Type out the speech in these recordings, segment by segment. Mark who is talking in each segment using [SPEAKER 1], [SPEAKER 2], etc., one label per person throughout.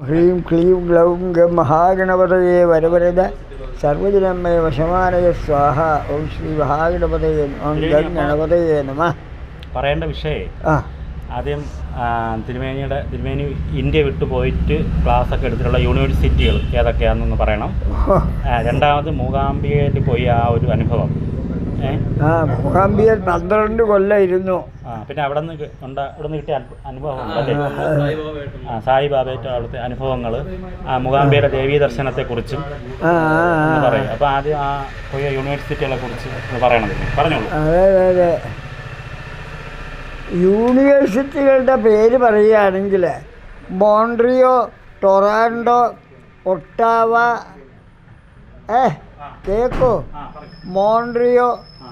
[SPEAKER 1] ഹ്രീം ക്ലീം ഗ്ലൗം ഗം മഹാഗണപതയെ വരവരത സർവജനമ്മയ വശമാനയ സ്വാഹ ഓം ശ്രീ മഹാഗണപതയെ ഓം ഗം ഗണപതയെ നമ
[SPEAKER 2] പറയേണ്ട വിഷയേ
[SPEAKER 1] ആ.
[SPEAKER 2] ആദ്യം തിരുമേനിയുടെ തിരുമേനി ഇന്ത്യ വിട്ടു പോയിട്ട് ക്ലാസ് ഒക്കെ എടുത്തിട്ടുള്ള യൂണിവേഴ്സിറ്റികൾ ഏതൊക്കെയാണെന്നൊന്ന് പറയണം. രണ്ടാമത് മൂകാംബികയിൽ പോയി ആ ഒരു അനുഭവം.
[SPEAKER 1] ആ പന്ത്രണ്ട് കൊല്ലായിരുന്നു.
[SPEAKER 2] ആ പിന്നെ അവിടെ നിന്ന് ഉണ്ട് അവിടെ നിന്ന് കിട്ടിയ അനു- അനുഭവം ആ സായിബാബയുടെ അവിടുത്തെ അനുഭവങ്ങൾ ആ ദേവി ദേവീ ദർശനത്തെക്കുറിച്ചും. പറയും. അപ്പോൾ ആദ്യം ആ യൂണിവേഴ്സിറ്റികളെ കുറിച്ച് പറയണം. പറഞ്ഞോളൂ.
[SPEAKER 1] അതെ അതെ അതെ. യൂണിവേഴ്സിറ്റികളുടെ പേര് പറയുകയാണെങ്കിൽ മോൺട്രിയോ ടൊറാൻഡോ ഒട്ടാവ ഏ? കേക്കോ. Montreal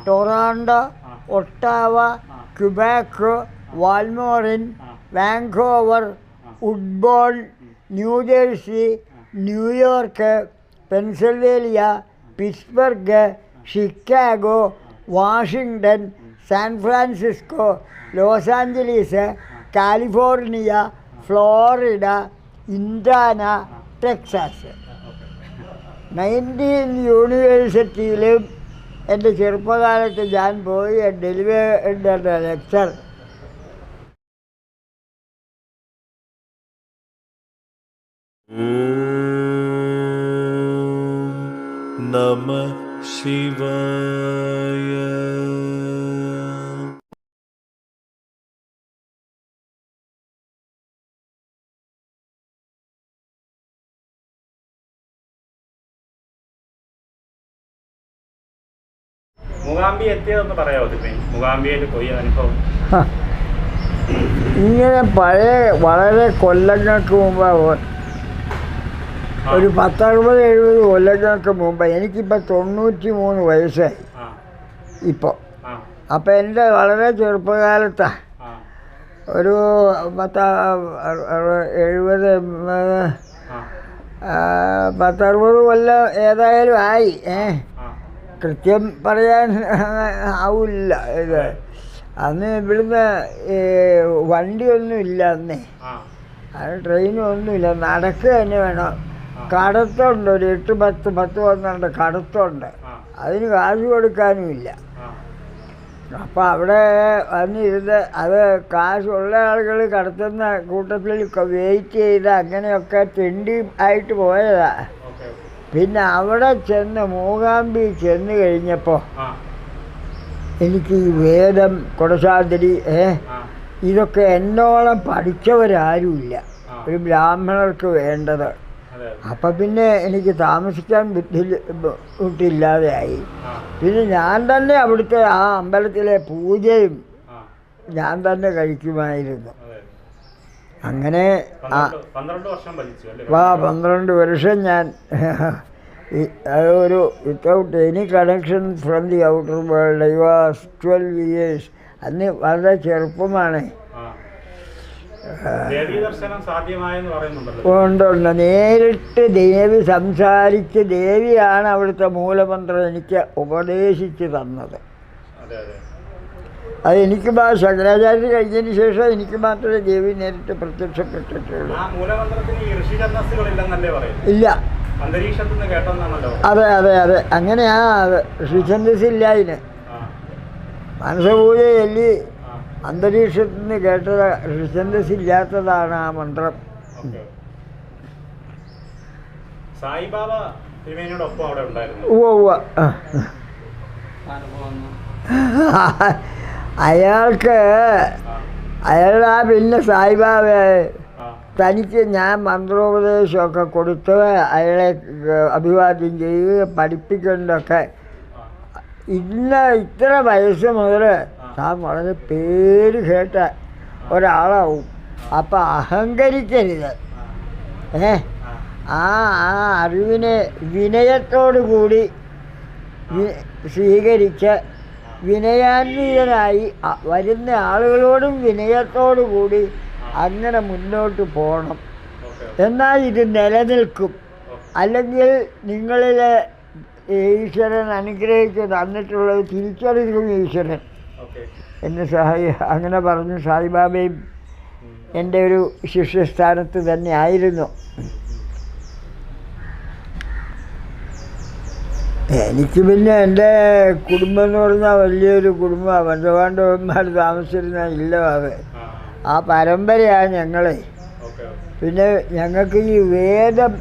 [SPEAKER 1] Toronto Ottawa Quebec Val Morin Vancouver football New Jersey New York Pennsylvania Pittsburgh Chicago Washington San Francisco Los Angeles California Florida Indiana Texas. Nineteen യൂണിവേഴ്സിറ്റിയിലും എന്റെ ചെറുപ്പകാലത്ത് ഞാൻ പോയി ഡെലിവേ ലെക്ചർ
[SPEAKER 2] നമ ശിവായ
[SPEAKER 1] ഇങ്ങനെ പഴയ വളരെ കൊല്ലങ്ങൾക്ക് മുമ്പ് ഒരു പത്തറുപത് എഴുപത് കൊല്ലങ്ങൾക്ക് മുമ്പ്. എനിക്കിപ്പോ തൊണ്ണൂറ്റി മൂന്ന് വയസ്സായി ഇപ്പോൾ അപ്പൊ എന്റെ വളരെ
[SPEAKER 2] ചെറുപ്പകാലത്താ.
[SPEAKER 1] ഒരു പത്ത എഴുപത് പത്തറുപത് കൊല്ലം ഏതായാലും ആയി.
[SPEAKER 2] ഏഹ്
[SPEAKER 1] കൃത്യം പറയാൻ ആവില്ല. ഇത് അന്ന് ഇവിടുന്ന് വണ്ടിയൊന്നും ഇല്ല അന്നേ ട്രെയിനും ഒന്നുമില്ല നടക്കുക തന്നെ വേണം. കടത്തുണ്ട്. ഒരു എട്ട് പത്ത് പത്ത് പന്ത്രണ്ട് കടത്തുണ്ട്. അതിന് കാശ് കൊടുക്കാനുമില്ല.
[SPEAKER 2] ഇല്ല
[SPEAKER 1] അപ്പോൾ അവിടെ വന്നിരുന്ന് അത് കാശുള്ള ആളുകൾ കടത്തുന്ന കൂട്ടത്തിൽ വെയിറ്റ് ചെയ്ത് അങ്ങനെയൊക്കെ തെണ്ടി ആയിട്ട് പോയതാ.
[SPEAKER 2] ഓക്കെ
[SPEAKER 1] പിന്നെ അവിടെ ചെന്ന് മൂകാംബി ചെന്ന് കഴിഞ്ഞപ്പോൾ എനിക്ക് ഈ വേദം കൊടശാതിരി ഏ? ഇതൊക്കെ എന്നോളം പഠിച്ചവരാരുമില്ല. ഒരു ബ്രാഹ്മണർക്ക് വേണ്ടത്. അപ്പം പിന്നെ എനിക്ക് താമസിക്കാൻ ബുദ്ധി ബുദ്ധിയില്ലാതെയായി പിന്നെ ഞാൻ തന്നെ അവിടുത്തെ ആ അമ്പലത്തിലെ പൂജയും ഞാൻ തന്നെ കഴിക്കുമായിരുന്നു. അങ്ങനെ ആ
[SPEAKER 2] പന്ത്രണ്ട് വർഷം
[SPEAKER 1] ഞാൻ ഒരു without any connection from the outer world I was twelve years അന്ന് വളരെ ചെറുപ്പമാണ്.
[SPEAKER 2] ആ. ദേവീ ദർശനം സാധ്യമായെന്ന് പറയുന്നുണ്ടല്ലോ.
[SPEAKER 1] ഉണ്ട് ഉണ്ട് നേരിട്ട് ദേവി സംസാരിച്ച് ദേവിയാണ് അവിടുത്തെ മൂലമന്ത്രം എനിക്ക് ഉപദേശിച്ചു തന്നത്.
[SPEAKER 2] അതെ
[SPEAKER 1] എനിക്ക് മാ ശങ്കരാചാര്യ കഴിഞ്ഞതിന് ശേഷം എനിക്ക് മാത്രമേ ദേവി നേരിട്ട് പ്രത്യക്ഷപ്പെട്ടിട്ടുള്ളൂ.
[SPEAKER 2] ആ മൂലമന്ത്രത്തിന് ഈ ഋഷിചന്ദസ്സുകളില്ലെന്നല്ലേ പറയുന്നത്?
[SPEAKER 1] ഇല്ല. അതെ അതെ അതെ. അങ്ങനെയാ അത് ഇല്ല അതിന്
[SPEAKER 2] ആ.
[SPEAKER 1] മനസ്സപൂജ
[SPEAKER 2] എല്ലി
[SPEAKER 1] അന്തരീക്ഷത്തിൽ നിന്ന് കേട്ടത് ഋഷന്ദസ് ഇല്ലാത്തതാണ് ആ മന്ത്രം.
[SPEAKER 2] ഓക്കെ. സായിബാബ തിരുമേനിയോടൊപ്പം അവിടെ ഉണ്ടായിരുന്നു.
[SPEAKER 1] ഉവ്വ ഉവ്വ. ആ. അയാൾ
[SPEAKER 2] ആ
[SPEAKER 1] പിന്നെ സായിബാബ
[SPEAKER 2] ആ.
[SPEAKER 1] തനിക്ക് ഞാൻ മന്ത്രോപദേശമൊക്കെ കൊടുത്ത് അയാളെ അഭിവാദ്യം ചെയ്യുക
[SPEAKER 2] പഠിപ്പിക്കേണ്ടതൊക്കെ
[SPEAKER 1] ഇന്ന ഇത്ര വയസ്സ് മുതൽ താൻ വളരെ പേര് കേട്ട ഒരാളാവും അപ്പം അഹങ്കരിക്കരുത്. ഏ?
[SPEAKER 2] ആ.
[SPEAKER 1] ആ അറിവിനെ വിനയത്തോടു കൂടി സ്വീകരിച്ച് വിനയാന്വിതനായി വരുന്ന ആളുകളോടും വിനയത്തോടു കൂടി അങ്ങനെ മുന്നോട്ട് പോകണം എന്നാൽ ഇത് നിലനിൽക്കും. അല്ലെങ്കിൽ നിങ്ങളിലെ ഈശ്വരൻ അനുഗ്രഹിച്ച് തന്നിട്ടുള്ളത് തിരിച്ചറിയും ഈശ്വരൻ. എന്ന് സഹായി അങ്ങനെ പറഞ്ഞു സായിബാബയും എന്റെ ഒരു ശിഷ്യസ്ഥാനത്ത് തന്നെ ആയിരുന്നു. എനിക്ക് പിന്നെ എന്റെ കുടുംബം എന്ന് പറഞ്ഞാൽ വലിയൊരു കുടുംബമാണ് പഞ്ചപാണ്ഡവന്മാർ താമസിച്ചിരുന്ന ഇല്ലവാത് ആ. പരമ്പരയാണ് ഞങ്ങളെ. പിന്നെ ഞങ്ങൾക്ക് ഈ വേദം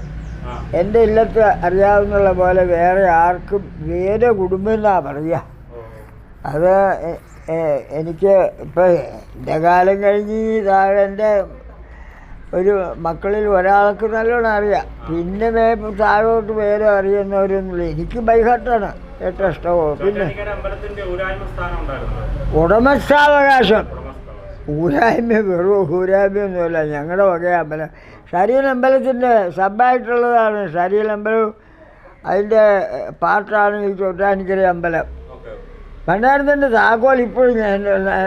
[SPEAKER 1] എന്റെ ഇല്ലത്ത് അറിയാവുന്നുള്ള പോലെ വേറെ ആർക്കും വേദ കുടുംബം എന്നാ പറയുക അത് എനിക്ക് ഇപ്പം എന്റെ കാലം കഴിഞ്ഞ് ഈ താഴെ എന്റെ ഒരു മക്കളിൽ ഒരാൾക്ക് നല്ലോണം അറിയാം. പിന്നെ വേ- താഴോട്ട് വേറെ അറിയുന്നവരൊന്നുമില്ല. എനിക്ക് ബൈഹാട്ടാണ് ഏറ്റവും ഇഷ്ടമോ പിന്നെ ഉടമസ്ഥാവകാശം.
[SPEAKER 2] ഉടമസ്ഥ
[SPEAKER 1] ഊരായ്മ വെറും ഊരായ്മയൊന്നുമില്ല. ഞങ്ങളുടെ വക അമ്പലം. ശരീര അമ്പലത്തിന്റെ സബായിട്ടുള്ളതാണ് ശരീര അമ്പലം അതിന്റെ പാട്ടാണ് ഈ ചൊട്ടാനിക്കര അമ്പലം. ഭണ്ഡാരത്തിന്റെ താക്കോൽ ഇപ്പോഴും ഞാൻ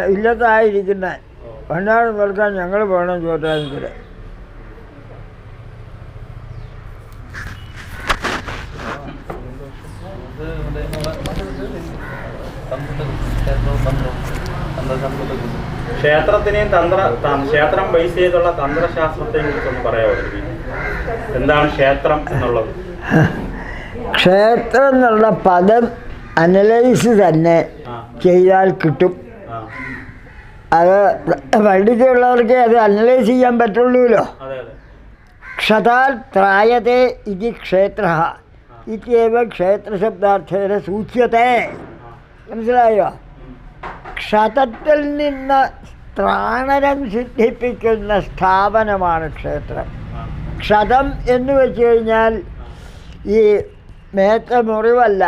[SPEAKER 1] ഇല്ലത്തായിരിക്കുന്ന ഭണ്ഡാരം തുറക്കാൻ ഞങ്ങൾ പോകണം ചോറ്റാനിക്കര
[SPEAKER 2] ക്ഷേത്രത്തിനെയും തന്ത്ര ക്ഷേത്രം ബേസ് ചെയ്തുള്ള തന്ത്രശാസ്ത്രത്തെ കുറിച്ചൊന്ന് പറയാമോ എന്താണ് ക്ഷേത്രം എന്നുള്ളത്?
[SPEAKER 1] ക്ഷേത്രം എന്നുള്ള പദം അനലൈസ് തന്നെ ചെയ്താൽ കിട്ടും. അത് പണ്ഡിറ്റുള്ളവർക്ക് അത് അനലൈസ് ചെയ്യാൻ പറ്റുള്ളൂല്ലോ. ക്ഷതാൽ ത്രായത്തെ ഇത് ക്ഷേത്ര ഇത്യവ ക്ഷേത്രശബ്ദാർത്ഥേന സൂച്യത്തെ.
[SPEAKER 2] സൂക്ഷ്യത്തെ
[SPEAKER 1] മനസ്സിലായോ. ക്ഷതത്തിൽ നിന്ന് ത്രാണനം സിദ്ധിപ്പിക്കുന്ന സ്ഥാപനമാണ് ക്ഷേത്രം. ക്ഷതം എന്ന് വെച്ച് കഴിഞ്ഞാൽ ഈ മേത്ത മുറിവല്ല.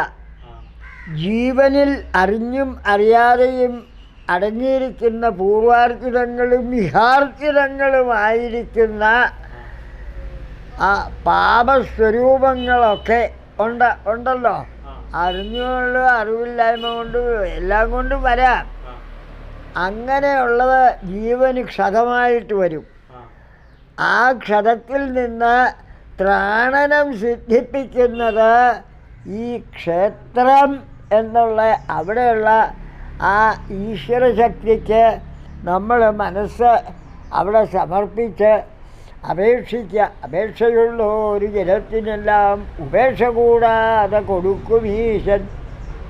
[SPEAKER 1] ജീവനിൽ അറിഞ്ഞും അറിയാതെയും അടങ്ങിയിരിക്കുന്ന പൂർവാർജിതങ്ങളും വിഹാർജിതങ്ങളുമായിരിക്കുന്ന ആ പാപസ്വരൂപങ്ങളൊക്കെ ഉണ്ട് ഉണ്ടല്ലോ. അറിഞ്ഞുകൊണ്ട് അറിവില്ലായ്മ കൊണ്ട് എല്ലാം കൊണ്ടും വരാം. അങ്ങനെയുള്ളത് ജീവന് ക്ഷതമായിട്ട് വരും.
[SPEAKER 2] ആ.
[SPEAKER 1] ക്ഷതത്തിൽ നിന്ന് ത്രാണനം സിദ്ധിപ്പിക്കുന്നത് ഈ ക്ഷേത്രം എന്നുള്ള അവിടെയുള്ള ആ ഈശ്വരശക്തിക്ക് നമ്മൾ മനസ്സ് അവിടെ സമർപ്പിച്ച് അപേക്ഷിക്കുക അപേക്ഷയുള്ള ഒരു ജലത്തിനെല്ലാം ഉപേക്ഷ കൂടാതെ കൊടുക്കും ഈശൻ.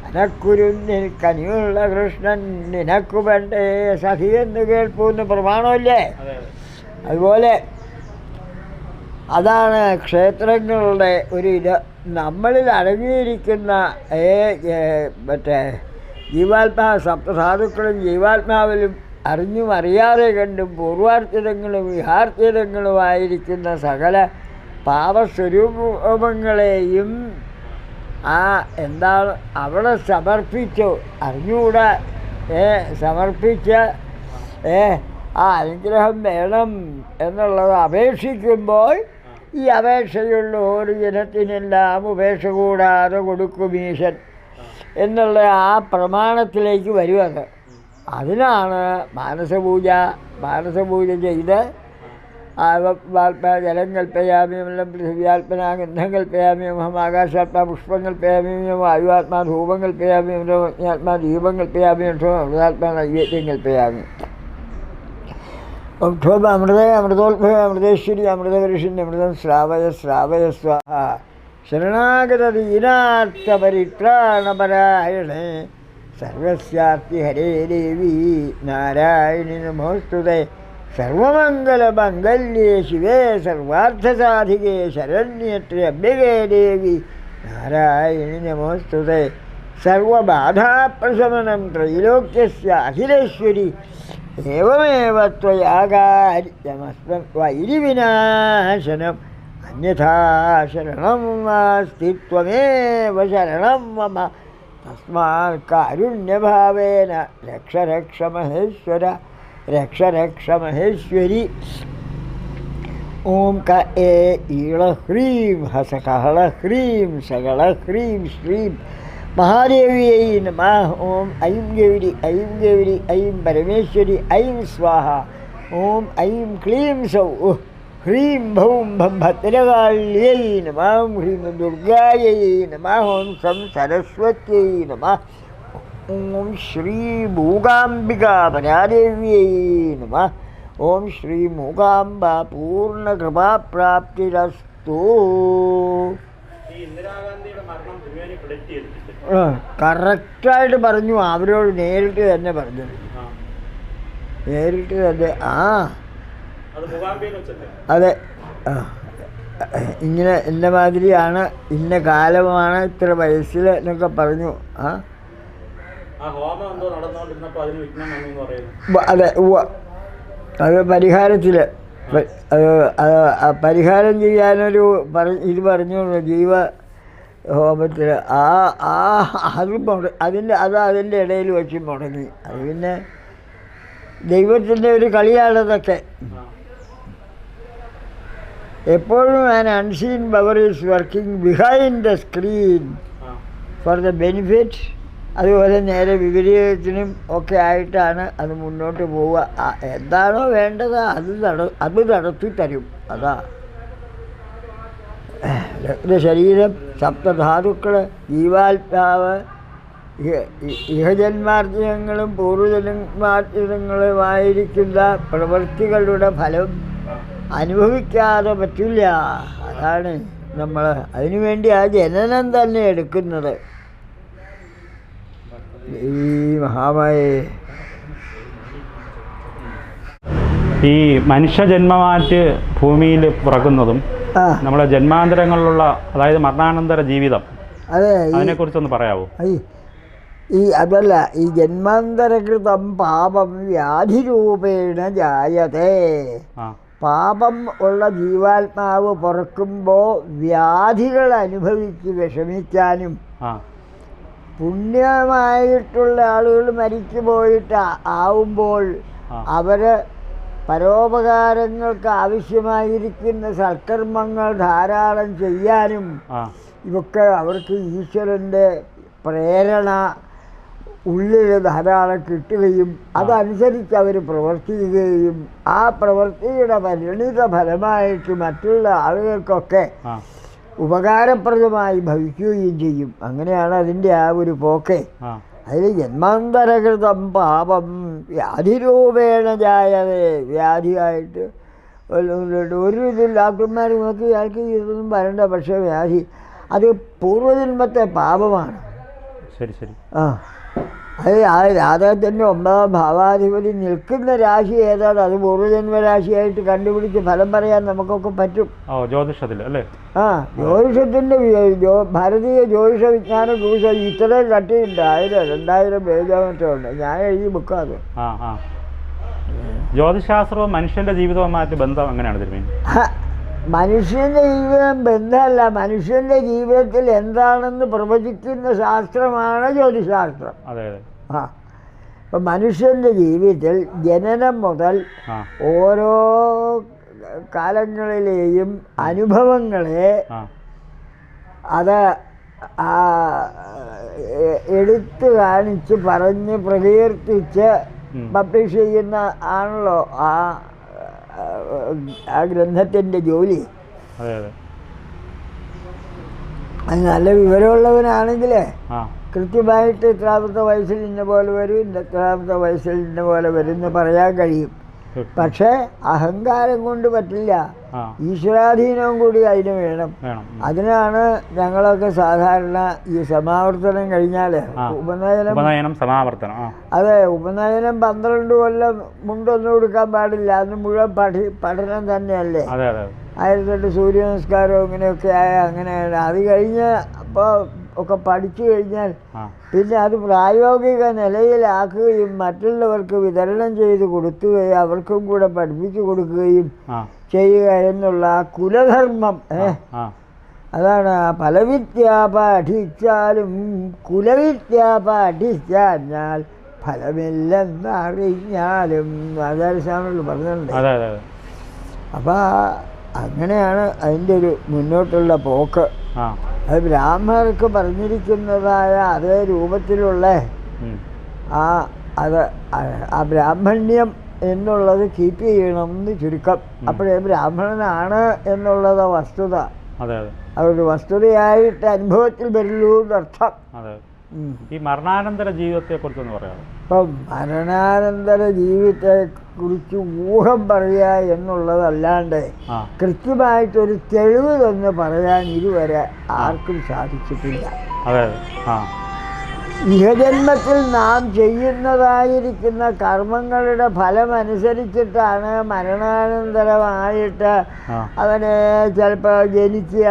[SPEAKER 1] അനക്കുരുന്നിൽ കനിയുള്ള കൃഷ്ണൻ നിനക്കു വേണ്ടേ സഖി എന്ന് കേൾപ്പൂന്ന് പ്രമാണമല്ലേ?
[SPEAKER 2] അതെ അതെ.
[SPEAKER 1] അതുപോലെ അതാണ് ക്ഷേത്രങ്ങളുടെ ഒരു ഇത്. നമ്മളിൽ അടങ്ങിയിരിക്കുന്ന മറ്റേ ജീവാത്മാ സപ്തസാധുക്കളും ജീവാത്മാവിലും അറിഞ്ഞും അറിയാതെ കണ്ടും പൂർവാർത്ഥിതങ്ങളും വിഹാർത്ഥിതങ്ങളുമായിരിക്കുന്ന സകല പാപസ്വരൂപങ്ങളെയും ആ എന്താണ് അവിടെ സമർപ്പിച്ചു. അറിഞ്ഞുകൂടാ ഏ സമർപ്പിച്ച ഏ ആ അനുഗ്രഹം വേണം എന്നുള്ളത് അപേക്ഷിക്കുമ്പോൾ ഈ അപേക്ഷയുള്ള. ഒരു ജനത്തിനെല്ലാം ഉപേക്ഷ കൂടാതെ കൊടുക്കും ഈശൻ. എന്നുള്ള ആ പ്രമാണത്തിലേക്ക് വരുവത് അത് അതിനാണ് മാനസപൂജ മാനസപൂജ ചെയ്ത് ജലം കൽപ്പയാമി എല്ലാം പൃഥിവ്യാത്മന ഗന്ധം കൽപ്പയാമി അഹം ആകാശാത്മാ പുഷ്പം കൽപ്പയാമി വായുവാത്മാ ധൂപം കൽപ്പയാമി ആത്മാ ദീപം കൽപ്പയാമി അമൃതാത്മാ നൈവേദ്യം കൽപ്പയാമി ഒക്ടോബ അമൃത അമൃതോത്ഭവ അമൃതേശ്വരി അമൃതപരിഷിന്റെ അമൃതം ശ്രാവയ ശ്രാവയ സ്വാഹ. ശരണാഗത ദീനാർത്ഥ പരിത്രാണപരായണേ സർവസ്യാർത്തി ഹരേ ദേവി നാരായണി നമോസ്തുതേ. സർവമംഗളമംഗല്യേ ശിവേ സർവാർത്ഥസാധികേ ശരണ്യത്രഭ്യകേ ദേവി. നാരായണി നമോസ്തുതേ. സർവബാധാപ്രശമനം ത്രൈലോക്യസ്യ അഖിലേശ്വരി. ഏവമേവ ത്വയാകാര്യമസ്മം വൈരിവിനാശനം. അന്യഥാ ശരണം നാസ്തി ത്വമേവ ശരണം മമ. തസ്മാൽ കാരുണ്യഭാവേന രക്ഷ രക്ഷ മഹേശ്വര. रक्ष रक्ष महेश्वरि ॐ क ए ईळ ह्रीं हसकहळ ह्रीं सगळ ह्रीं श्रीं महादेव्यै नमः। ॐ ऐं गौरि ऐं गौरि, ऐं परमेश्वरि, ऐं स्वाहा। ॐ ऐं क्लीं सौ ह्रीं भौं भं भद्रकाल्यै नमः। ह्रीं दुर्गायै नमः। ॐ सं सरस्वत्यै नमः। ഓം ശ്രീ മൂകാംബിക പരാദേവിയേ നമ ഓം ശ്രീ മൂകാംബ പൂർണ കൃപാപ്രാപ്തിരസ്തു കറക്റ്റായിട്ട് പറഞ്ഞു അവരോട് നേരിട്ട് തന്നെ പറഞ്ഞു. നേരിട്ട് തന്നെ ആ.
[SPEAKER 2] അതെ
[SPEAKER 1] ഇങ്ങനെ ഇന്ന മാതിരിയാണ് ഇന്ന കാലമാണ് ഇത്ര വയസ്സിൽ എന്നൊക്കെ പറഞ്ഞു. ആ. അതെ ഉവ്വ. അത് പരിഹാരത്തിൽ പരിഹാരം ചെയ്യാനൊരു ഇത് പറഞ്ഞു ജീവ ഹോമത്തിൽ ആ ആ അത് മുട അതിന്റെ അത് അതിന്റെ ഇടയിൽ വെച്ച് മുടങ്ങി. അത് പിന്നെ ദൈവത്തിന്റെ ഒരു കളിയാണതൊക്കെ എപ്പോഴും an unseen power is working behind the screen for the benefit അതുപോലെ നേരെ വിപരീതത്തിനും ഒക്കെ ആയിട്ടാണ് അത് മുന്നോട്ട് പോവുക. എന്താണോ വേണ്ടത് അത് നട അത് നടത്തി തരും. അതാ. ശരീരം സപ്തധാതുക്കൾ ജീവാത്മാവ് ഇഹജന്മാർജനങ്ങളും പൂർവജന്മാർജനങ്ങളുമായിരിക്കുന്ന പ്രവൃത്തികളുടെ ഫലം അനുഭവിക്കാതെ പറ്റില്ല. അതാണ് നമ്മൾ അതിനുവേണ്ടി ആ ജനനം തന്നെ എടുക്കുന്നത്. ഈ മഹാമായേ.
[SPEAKER 2] ഈ മനുഷ്യജന്മമാറ്റ് ഭൂമിയിൽ പിറക്കുന്നതും നമ്മളെ ജന്മാന്തരങ്ങളിലുള്ള അതായത് മരണാനന്തര ജീവിതം.
[SPEAKER 1] അതെ അതിനെ
[SPEAKER 2] അതിനെക്കുറിച്ചൊന്ന് പറയാവോ?
[SPEAKER 1] ഈ അതല്ല ഈ ജന്മാന്തരകൃതം പാപം വ്യാധിരൂപേണ ജായതേ. പാപം ഉള്ള ജീവാത്മാവ് പുറക്കുമ്പോൾ വ്യാധികൾ അനുഭവിച്ച് വിഷമിക്കാനും പുണ്യമായിട്ടുള്ള ആളുകൾ മരിച്ചു പോയിട്ട് ആവുമ്പോൾ
[SPEAKER 2] അവർ
[SPEAKER 1] അവർ പരോപകാരങ്ങൾക്ക് ആവശ്യമായിരിക്കുന്ന സൽക്കർമ്മങ്ങൾ ധാരാളം ചെയ്യാനും ഇതൊക്കെ അവർക്ക് ഈശ്വരന്റെ പ്രേരണ ഉള്ളിൽ ധാരാളം കിട്ടുകയും അതനുസരിച്ച് അവർ പ്രവർത്തിക്കുകയും ആ പ്രവൃത്തിയുടെ പരിണിത ഫലമായിട്ട് മറ്റുള്ള ആളുകൾക്കൊക്കെ ഉപകാരപ്രദമായി ഭവിക്കുകയും ചെയ്യും. അങ്ങനെയാണ് അതിന്റെ ആ ഒരു പോക്കെ. അതിൽ ജന്മാന്തരകൃതം പാപം വ്യാധിരൂപേണ ജായതേ. വ്യാധിയായിട്ട് ഒരു ഇതിൽ ഡോക്ടർമാർ നോക്കി ഇയാൾക്ക് ഇതൊന്നും വരണ്ട പക്ഷേ വ്യാധി. അത് പൂർവജന്മത്തെ പാപമാണ്.
[SPEAKER 2] ശരി ശരി.
[SPEAKER 1] ആ. അത് ആ രാധകത്തിന്റെ ഒമ്പതാം ഭാവാധിപതി നിൽക്കുന്ന രാശി ഏതാണ്? അത് പൂർവജന്മരാശിയായിട്ട് കണ്ടുപിടിച്ച് ഫലം പറയാൻ നമുക്കൊക്കെ പറ്റും.
[SPEAKER 2] ജ്യോതിഷത്തിൽ അല്ലേ?
[SPEAKER 1] ആ ജ്യോതിഷത്തിന്റെ ഭാരതീയ ജ്യോതിഷ വിജ്ഞാന കോഴ്സ് ഇത്രയും കട്ടിയുണ്ട് ആയിരം രണ്ടായിരം പേജോ മറ്റോ ഉണ്ട് ഞാൻ എഴുതി ബുക്കാത്
[SPEAKER 2] ജ്യോതിശാസ്ത്രവും മനുഷ്യന്റെ ജീവിതവുമായിട്ട് ബന്ധം എങ്ങനെയാണ് തിരുമേനി?
[SPEAKER 1] മനുഷ്യന്റെ ജീവിതം ബന്ധമല്ല. മനുഷ്യന്റെ ജീവിതത്തിൽ എന്താണെന്ന് പ്രവചിക്കുന്ന ശാസ്ത്രമാണ് ജ്യോതിശാസ്ത്രം.
[SPEAKER 2] അതെ അതെ.
[SPEAKER 1] ആ. അപ്പം മനുഷ്യന്റെ ജീവിതത്തിൽ ജനനം മുതൽ ഓരോ കാലങ്ങളിലെയും അനുഭവങ്ങളെ അത് എടുത്ത് കാണിച്ച് പറഞ്ഞ് പ്രകീർത്തിച്ച് പബ്ലിഷ് ചെയ്യുന്ന ആണല്ലോ ആ ആ ഗ്രന്ഥത്തിന്റെ ജോലി.
[SPEAKER 2] അതെ അതെ.
[SPEAKER 1] അത് നല്ല വിവരമുള്ളവനാണെങ്കിൽ കൃത്യമായിട്ട് ഇത്രാമത്തെ വയസ്സിൽ ഇന്ന പോലെ വരും ഇത്രാമത്തെ വയസ്സിൽ ഇന്ന പോലെ വരും എന്ന് പറയാൻ കഴിയും. പക്ഷേ അഹങ്കാരം കൊണ്ട് പറ്റില്ല. ഈശ്വരാധീനവും കൂടി അതിന് വേണം. അതിനാണ് ഞങ്ങളൊക്കെ സാധാരണ ഈ സമാവർത്തനം കഴിഞ്ഞാൽ
[SPEAKER 2] ആ.
[SPEAKER 1] ഉപനയനം
[SPEAKER 2] ഉപനയനം സമാവർത്തനം
[SPEAKER 1] അതെ ഉപനയനം പന്ത്രണ്ട് കൊല്ലം മുണ്ടൊന്നും കൊടുക്കാൻ പാടില്ല. അന്ന് മുഴുവൻ പഠി പഠനം തന്നെയല്ലേ?
[SPEAKER 2] അതെ അതെ
[SPEAKER 1] ആയിരത്തെട്ട് സൂര്യ നമസ്കാരം ഇങ്ങനെയൊക്കെ ആയ അങ്ങനെയാണ്. അത് കഴിഞ്ഞ് അപ്പോൾ ഒക്കെ പഠിച്ചു കഴിഞ്ഞാൽ പിന്നെ അത് പ്രായോഗിക നിലയിലാക്കുകയും മറ്റുള്ളവർക്ക് വിതരണം ചെയ്ത് കൊടുക്കുകയും അവർക്കും കൂടെ പഠിപ്പിച്ചു കൊടുക്കുകയും ചെയ്യുക എന്നുള്ള കുലധർമ്മം ഏ? അതാണ് ഫലവിദ്യ പഠിച്ചാലും കുലവിദ്യ പഠിച്ചാൽ ഫലമില്ലെന്നറിഞ്ഞാലും ആചാര്യസ്വാമികൾ പറഞ്ഞിട്ടുണ്ട്. അപ്പം അങ്ങനെയാണ് അതിന്റെ ഒരു മുന്നോട്ടുള്ള പോക്ക്. അത് ബ്രാഹ്മണർക്ക് പറഞ്ഞിരിക്കുന്നതായ അതേ രൂപത്തിലുള്ള ആ അത് ആ- ബ്രാഹ്മണ്യം എന്നുള്ളത് കീപ്പ് ചെയ്യണം എന്ന് ചുരുക്കം അപ്പോഴേ ബ്രാഹ്മണനാണ് എന്നുള്ളത് വസ്തുത.
[SPEAKER 2] അതെ അതെ.
[SPEAKER 1] അതൊരു വസ്തുതയായിട്ട് അനുഭവത്തിൽ വരുള്ളൂ എന്നർത്ഥം.
[SPEAKER 2] ഈ മരണാനന്തര ജീവിതത്തെക്കുറിച്ചൊന്ന് പറയാമോ?
[SPEAKER 1] ഇപ്പം മരണാനന്തര ജീവിതത്തെക്കുറിച്ച് ഊഹം പറയുക എന്നുള്ളതല്ലാണ്ട് കൃത്യമായിട്ടൊരു തെളിവ് തന്നെ പറയാൻ ഇതുവരെ ആർക്കും സാധിച്ചിട്ടില്ല.
[SPEAKER 2] അതെ ആ.
[SPEAKER 1] ഇഹജന്മത്തിൽ നാം ചെയ്യുന്നതായിരിക്കുന്ന കർമ്മങ്ങളുടെ ഫലമനുസരിച്ചിട്ടാണ് മരണാനന്തരമായിട്ട്
[SPEAKER 2] അവനെ
[SPEAKER 1] അവന് ചിലപ്പോൾ ജനിക്കുക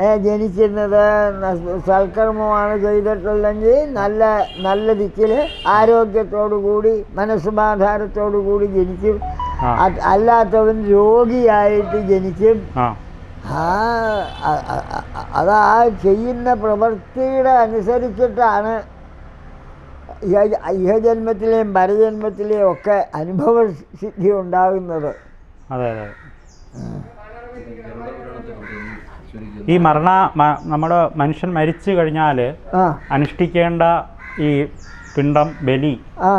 [SPEAKER 1] ന- സൽക്കർമ്മമാണ് ചെയ്തിട്ടുള്ളെങ്കിൽ നല്ല നല്ല ദിക്കിൽ ആരോഗ്യത്തോടുകൂടി മനസ്സമാധാനത്തോടു കൂടി ജനിക്കും അല്ലാത്തവൻ രോഗിയായിട്ട് ജനിക്കും.
[SPEAKER 2] ആ.
[SPEAKER 1] അതാ ചെയ്യുന്ന പ്രവൃത്തിയുടെ അനുസരിച്ചിട്ടാണ് ഇഹ- ഇഹജന്മത്തിലെയും പരജന്മത്തിലെയും ഒക്കെ അനുഭവ സിദ്ധി ഉണ്ടാകുന്നത്.
[SPEAKER 2] അതെ അതെ. ഈ മരണ നമ്മുടെ മനുഷ്യൻ മരിച്ചു കഴിഞ്ഞാൽ
[SPEAKER 1] ആ.
[SPEAKER 2] അനുഷ്ഠിക്കേണ്ട ഈ പിണ്ടം ബലി
[SPEAKER 1] ആ.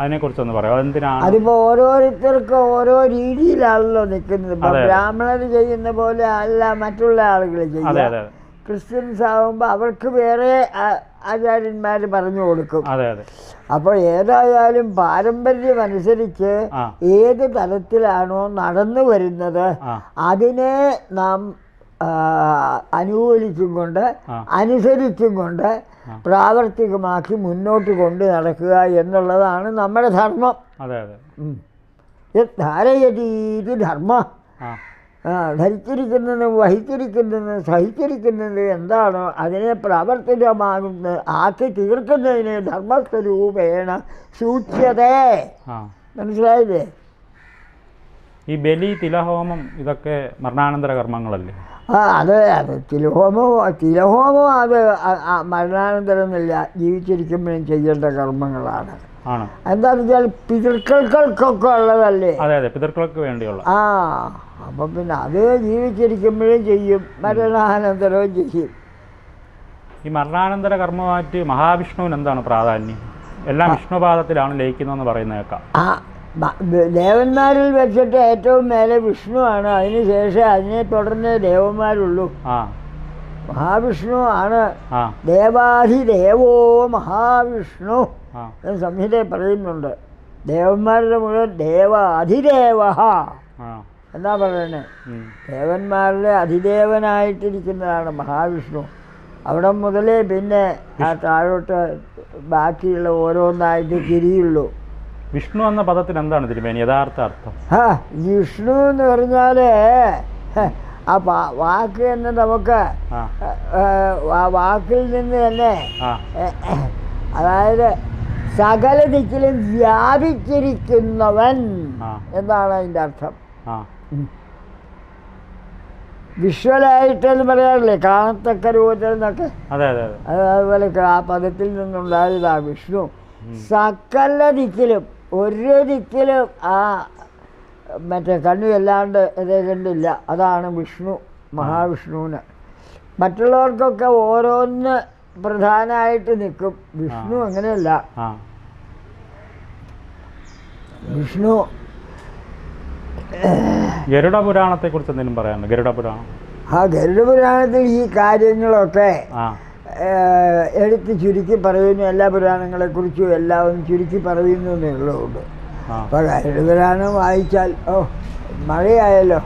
[SPEAKER 2] അതിനെക്കുറിച്ചൊന്ന് പറയാം. അതെന്തിനാണ്?
[SPEAKER 1] അതിപ്പോ ഓരോരുത്തർക്കും ഓരോ രീതിയിലാണല്ലോ നിൽക്കുന്നത്. ഇപ്പം. ബ്രാഹ്മണർ ചെയ്യുന്ന പോലെ അല്ല മറ്റുള്ള ആളുകൾ
[SPEAKER 2] ചെയ്യുന്നത്
[SPEAKER 1] ക്രിസ്ത്യൻസ് ആകുമ്പോൾ അവർക്ക് വേറെ ആചാര്യന്മാർ പറഞ്ഞു കൊടുക്കും. അപ്പോൾ ഏതായാലും പാരമ്പര്യം അനുസരിച്ച് ഏത് തലത്തിലാണോ നടന്നു വരുന്നത് അതിനെ നാം അനുകൂലിച്ചും കൊണ്ട്. അനുസരിച്ചും കൊണ്ട് പ്രാവർത്തികമാക്കി മുന്നോട്ട് കൊണ്ട് നടക്കുക എന്നുള്ളതാണ് നമ്മുടെ ധർമ്മം.
[SPEAKER 2] അതെ അതെ.
[SPEAKER 1] ധാരയതീതി ധർമ്മ. ധരിച്ചിരിക്കുന്നത് വഹിച്ചിരിക്കുന്നത് സഹിച്ചിരിക്കുന്നത് എന്താണോ അതിനെ പ്രാവർത്തികമാകുന്ന ആക്കി തീർക്കുന്നതിന് ധർമ്മസ്വരൂപേണ സൂക്ഷ്യതേ മനസ്സിലായില്ലേ?
[SPEAKER 2] ഈ ബലി തിലഹോമം ഇതൊക്കെ മരണാനന്തര കർമ്മങ്ങളല്ലേ?
[SPEAKER 1] ആ അത് അത് തിലഹോമം തിലഹോമം അത് അ- അ- മരണാനന്തരം എന്നില്ല ജീവിച്ചിരിക്കുമ്പോഴും ചെയ്യേണ്ട കർമ്മങ്ങളാണ്. എന്താണെന്ന് വെച്ചാൽ പിതൃക്കൾക്കൊക്കെ ഉള്ളതല്ലേ?
[SPEAKER 2] അതെ അതെ. പിതൃക്കൾക്ക് വേണ്ടിയുള്ള.
[SPEAKER 1] ആ അപ്പം പിന്നെ അത് ജീവിച്ചിരിക്കുമ്പോഴും ചെയ്യും. മരണാനന്തരവും ചെയ്യും.
[SPEAKER 2] ഈ മരണാനന്തര കർമ്മമായിട്ട് മഹാവിഷ്ണുവിന് എന്താണ് പ്രാധാന്യം? എല്ലാം വിഷ്ണുപാദത്തിലാണ് ലയിക്കുന്നതെന്ന്
[SPEAKER 1] ആ ദേവന്മാരിൽ വെച്ചിട്ട് ഏറ്റവും മേലെ വിഷ്ണുവാണ്. അതിനുശേഷം അതിനെ തുടർന്ന് ദേവന്മാരുള്ളൂ. മഹാവിഷ്ണു ആണ്. ദേവാധിദേവോ മഹാവിഷ്ണു എന്ന് സംഹിതയിൽ പറയുന്നുണ്ട്. ദേവന്മാരുടെ മുഴുവൻ ദേവാധിദേവ
[SPEAKER 2] ആ.
[SPEAKER 1] എന്നാ പറയുന്നത് ദേവന്മാരുടെ അധിദേവനായിട്ടിരിക്കുന്നതാണ് മഹാവിഷ്ണു. അവിടെ മുതലേ പിന്നെ ആ താഴോട്ട് ബാക്കിയുള്ള ഓരോന്നായിട്ട് തിരിയുള്ളൂ.
[SPEAKER 2] വിഷ്ണു എന്ന പദത്തിന് എന്താണ് തിരുമേനി? യഥാർത്ഥ അർത്ഥം.
[SPEAKER 1] വിഷ്ണു എന്ന് പറഞ്ഞാൽ ആ വാക്ക് തന്നെ നമുക്ക്
[SPEAKER 2] ആ.
[SPEAKER 1] വാക്കിൽ നിന്ന് തന്നെ അതായത് സകല ദിക്കിലും വ്യാപിച്ചിരിക്കുന്നവൻ എന്നാണ് അതിന്റെ അർത്ഥം. വിഷ്വലായിട്ടെന്ന് പറയാറില്ലേ? കാണത്തക്ക രൂപത്തിൽ നിന്നൊക്കെ?
[SPEAKER 2] അതെ അതെ അതെ.
[SPEAKER 1] അതുപോലെ ആ പദത്തിൽ നിന്നുണ്ടായതാ വിഷ്ണു. സകല ദിക്കിലും. ഒരു ദിക്കിലും ആ മറ്റേ കണ്ണു അല്ലാണ്ട് ഇതേ കണ്ടില്ല. അതാണ് വിഷ്ണു മഹാവിഷ്ണുവിന്. മറ്റുള്ളവർക്കൊക്കെ ഓരോന്ന് പ്രധാനമായിട്ട് നിൽക്കും. വിഷ്ണു അങ്ങനെയല്ല. വിഷ്ണു
[SPEAKER 2] ഗരുഡ പുരാണത്തെക്കുറിച്ച് എന്തെങ്കിലും പറയാനുണ്ടോ? ഗരുഡ പുരാണം
[SPEAKER 1] ആ ഗരുഡപുരാണത്തിൽ ഈ കാര്യങ്ങളൊക്കെ എടുത്ത് ചുരുക്കി പറയുന്നു. എല്ലാ പുരാണങ്ങളെക്കുറിച്ചും എല്ലാം ഒന്ന് ചുരുക്കി പറയുന്നു എന്നുള്ളതുകൊണ്ട് അപ്പോൾ ഗരുഡപുരാണം വായിച്ചാൽ ഓ മഴയായല്ലോ.